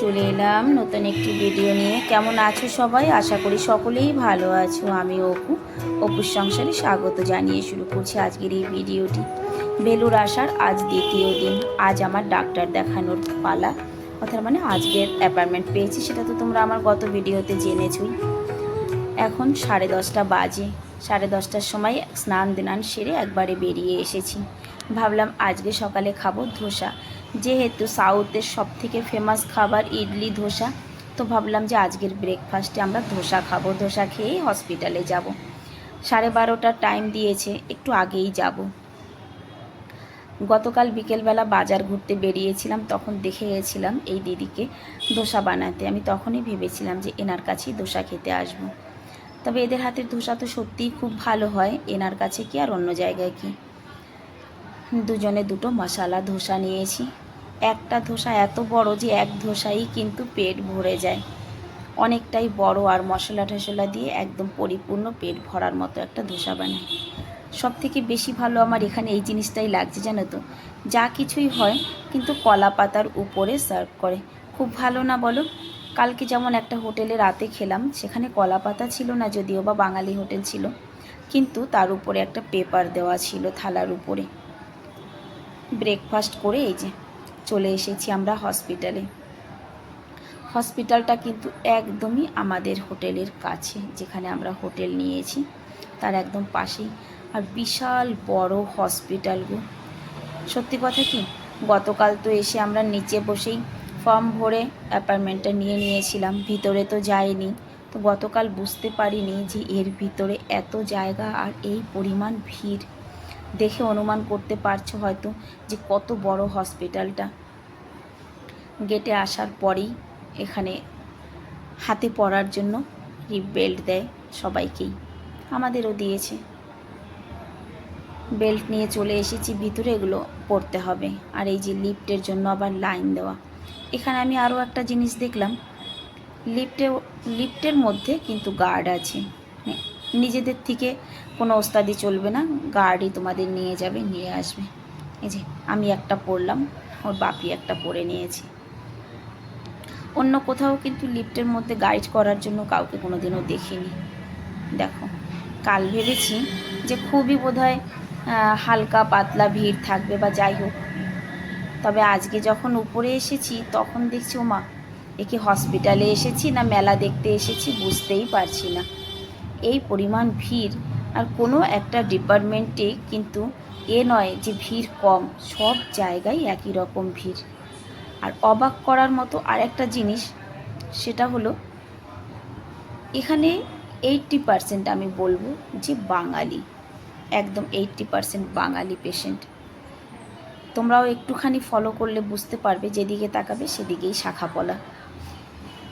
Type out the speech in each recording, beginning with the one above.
চলে এলাম নতুন একটি ভিডিও নিয়ে। কেমন আছো সবাই? আশা করি সকলেই ভালো আছো। আমি অপু। অপুর সংসারে স্বাগত জানিয়ে শুরু করছি আজকের এই ভিডিওটি বেলুর আসার আজ দ্বিতীয় দিন। আজ আমার ডাক্তার দেখানোর পালা। অর্থাৎ মানে আজকের অ্যাপয়েন্টমেন্ট পেয়েছি, সেটা তো তোমরা আমার গত ভিডিওতে জেনেছই। এখন সাড়ে দশটা বাজে। সাড়ে দশটার সময় স্নান দিনান সেরে একবারে বেরিয়ে এসেছি। ভাবলাম আজকে সকালে খাব ধোসা। যেহেতু সাউথের সব থেকে ফেমাস খাবার ইডলি, ধোসা, তো ভাবলাম যে আজকের ব্রেকফাস্টে আমরা ধোসা খাব। ধোসা খেয়েই হসপিটালে যাব। সাড়ে বারোটার টাইম দিয়েছে, একটু আগেই যাব। গতকাল বিকেলবেলা বাজার ঘুরতে বেরিয়েছিলাম, তখন দেখে গেছিলাম এই দিদিকে ধোসা বানাতে। আমি তখনই ভেবেছিলাম যে এনার কাছেই ধোসা খেতে আসব। তবে এদের হাতের ধোসা তো সত্যিই খুব ভালো হয়, এনার কাছে কি আর অন্য জায়গায় কি? দুজনে দুটো মশালা ধোসা নিয়েছি। একটা ধোসা এত বড় যে এক ধোসাই কিন্তু পেট ভরে যায়। অনেকটাই বড় আর মশলা টশলা দিয়ে একদম পরিপূর্ণ পেট ভরার মতো একটা ধোসা বানায়। সব থেকে বেশি ভালো আমার এখানে এই জিনিসটাই লাগছে, জানো তো? যা কিছুই হয় কিন্তু কলা পাতার উপরে সার্ভ করে। খুব ভালো না বলো? কালকে যেমন একটা হোটেলে রাতে খেলাম, সেখানে কলা পাতা ছিল না যদিও বা বাঙালি হোটেল ছিল, কিন্তু তার উপরে একটা পেপার দেওয়া ছিল থালার উপরে। ব্রেকফাস্ট করে এই যে চলে এসেছি আমরা হসপিটালে। হসপিটালটা কিন্তু একদমই আমাদের হোটেলের কাছে, যেখানে আমরা হোটেল নিয়েছি। তার একদম পাশেই। আর বিশাল বড় হসপিটাল গো। সত্যি কথা কি? গতকাল তো এসে আমরা নিচে বসেই ফর্ম ভরে অ্যাপয়েন্টমেন্টটা নিয়ে নিয়েছিলাম। ভিতরে তো যাইনি। তো গতকাল বুঝতে পারিনি যে এর ভিতরে এত জায়গা আর এই পরিমাণ ভিড়। দেখে অনুমান করতে পারছ হয়তো যে কত বড় হসপিটালটা। গেটে আসার পরেই এখানে হাতে পরার জন্য রিপ বেল্ট দেয় সবাইকেই। আমাদেরও দিয়েছে। বেল্ট নিয়ে চলে এসেছি, ভিতরে এগুলো পড়তে হবে। আর এই যে লিফটের জন্য আবার লাইন দেওয়া। এখানে আমি আরও একটা জিনিস দেখলাম। লিফটে লিফটের মধ্যে কিন্তু গার্ড আছে। মানে নিজেদের থেকে কোনো ওস্তাদি চলবে না গার্ডই তোমাদের নিয়ে যাবে, নিয়ে আসবে। এই যে, আমি একটা পড়লাম ওর বাপি একটা পড়ে নিয়েছে। অন্য কোথাও কিন্তু লিফটের মধ্যে গাইড করার জন্য কাউকে কোনোদিনও দেখিনি। দেখো, কাল ভেবেছি যে খুবই বোধহয় হালকা পাতলা ভিড় থাকবে বা যাই হোক। তবে আজকে যখন উপরে এসেছি, তখন দেখছি ওমা এ কি হসপিটালে এসেছি না মেলা দেখতে এসেছি বুঝতেই পারছি না। এই পরিমাণ ভিড় আর কোনো একটা ডিপার্টমেন্টে কিন্তু এ নয় যে ভিড় কম, সব জায়গায় একই রকম ভিড়। আর অবাক করার মতো আর একটা জিনিস, সেটা হলো, এখানে এইটটি পারসেন্ট আমি বলব যে বাঙালি, একদম এইটটি পারসেন্ট বাঙালি পেশেন্ট তোমরাও একটুখানি ফলো করলে বুঝতে পারবে, যেদিকে তাকাবে সেদিকেই শাখা পলা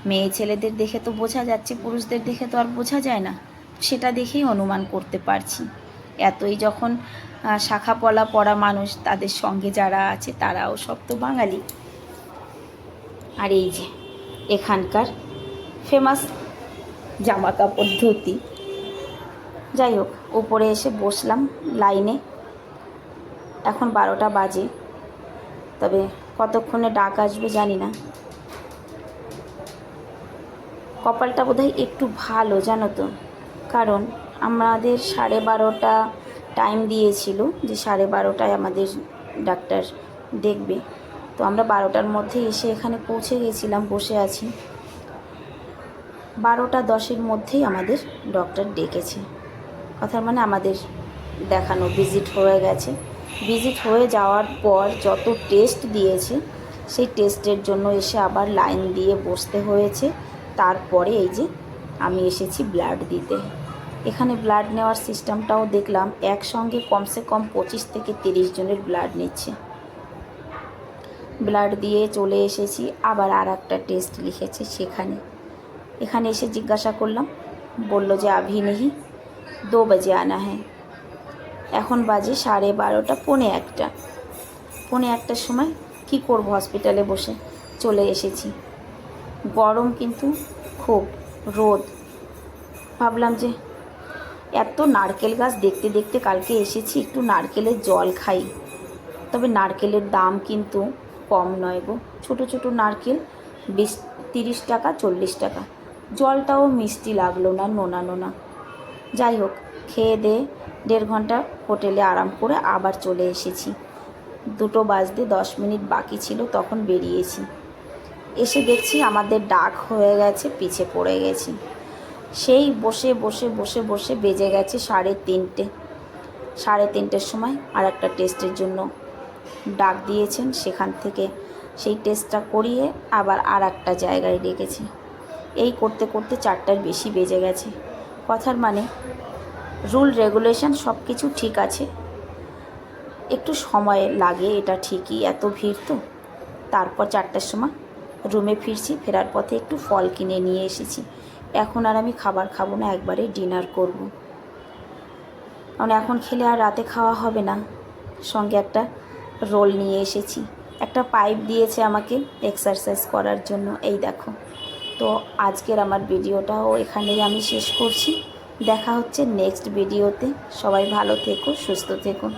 মেয়ে ছেলেদের দেখে তো বোঝা যাচ্ছে, পুরুষদের দেখে তো আর বোঝা যায় না। সেটা দেখেই অনুমান করতে পারছি। এতই যখন শাখা পলা পড়া মানুষ তাদের সঙ্গে যারা আছে তারাও সব তো বাঙালি। আর এই যে, এখানকার ফেমাস জামা কাপড় ধুতি। যাই হোক ওপরে এসে বসলাম লাইনে। এখন বারোটা বাজে। তবে কতক্ষণে ডাক আসবে জানি না। কপালটা বোধহয় একটু ভালো, জানো তো? কারণ আমাদের সাড়ে বারোটা টাইম দিয়েছিল যে সাড়ে বারোটায় আমাদের ডাক্তার দেখবে। তো আমরা বারোটার মধ্যে এসে এখানে পৌঁছে গেছিলাম, বসে আছি। বারোটা দশের মধ্যেই আমাদের ডক্টর ডেকেছে। কথার মানে আমাদের দেখানো ভিজিট হয়ে গেছে। ভিজিট হয়ে যাওয়ার পর যত টেস্ট দিয়েছে, সেই টেস্টের জন্য এসে আবার লাইন দিয়ে বসতে হয়েছে। তারপরে এই যে আমি এসেছি ব্লাড দিতে। এখানে ব্লাড নেওয়ার সিস্টেমটাও দেখলাম, একসঙ্গে কমসে কম পঁচিশ থেকে তিরিশ জনের ব্লাড নিচ্ছে। ব্লাড দিয়ে চলে এসেছি, আবার আর একটা টেস্ট লিখেছে সেখানে। এখানে এসে জিজ্ঞাসা করলাম, বলল যে আভি নেহি, দো বাজে আনা হ্যাঁ। এখন বাজে সাড়ে বারোটা, পৌনে একটা। পৌনে একটার সময় কি করব হসপিটালে বসে চলে এসেছি। গরম কিন্তু খুব, রোদ। ভাবলাম যে এত নারকেল গাছ দেখতে দেখতে কালকে এসেছি, একটু নারকেলের জল খাই। তবে নারকেলের দাম কিন্তু কম নয় গো। ছোটো ছোটো নারকেল বিশ, তিরিশ টাকা, চল্লিশ টাকা। জলটাও মিষ্টি লাগল না, নোনা নোনা। যাই হোক, খেয়ে দিয়ে দেড় ঘণ্টা হোটেলে আরাম করে আবার চলে এসেছি। দুটো বাজতে দশ মিনিট বাকি ছিল, তখন বেরিয়েছি। এসে দেখছি আমাদের ডাক হয়ে গেছে, পিছে পড়ে গেছি। সেই বসে বসে বসে বসে বেজে গেছে সাড়ে তিনটে। সাড়ে তিনটের সময় আর একটা টেস্টের জন্য ডাক দিয়েছেন সেখান থেকে। সেই টেস্টটা করিয়ে আবার আর একটা জায়গায় রেখেছি এই করতে করতে চারটার বেশি বেজে গেছে। কথার মানে রুল, রেগুলেশন সব কিছু ঠিক আছে। একটু সময় লাগে, এটা ঠিকই। এত ভিড় তো। তারপর চারটার সময় রুমে ফিরছি, ফেরার পথে একটু ফল কিনে নিয়ে এসেছি। এখন আর আমি খাবার খাব না, একবারে ডিনার করব। কারণ এখন খেলে আর রাতে খাওয়া হবে না। সঙ্গে একটা রোল নিয়ে এসেছি। একটা পাইপ দিয়েছে আমাকে এক্সারসাইজ করার জন্য। এই দেখো। তো আজকের আমার ভিডিওটাও এখানেই আমি শেষ করছি। দেখা হচ্ছে নেক্সট ভিডিওতে সবাই ভালো থেকো, সুস্থ থেকো।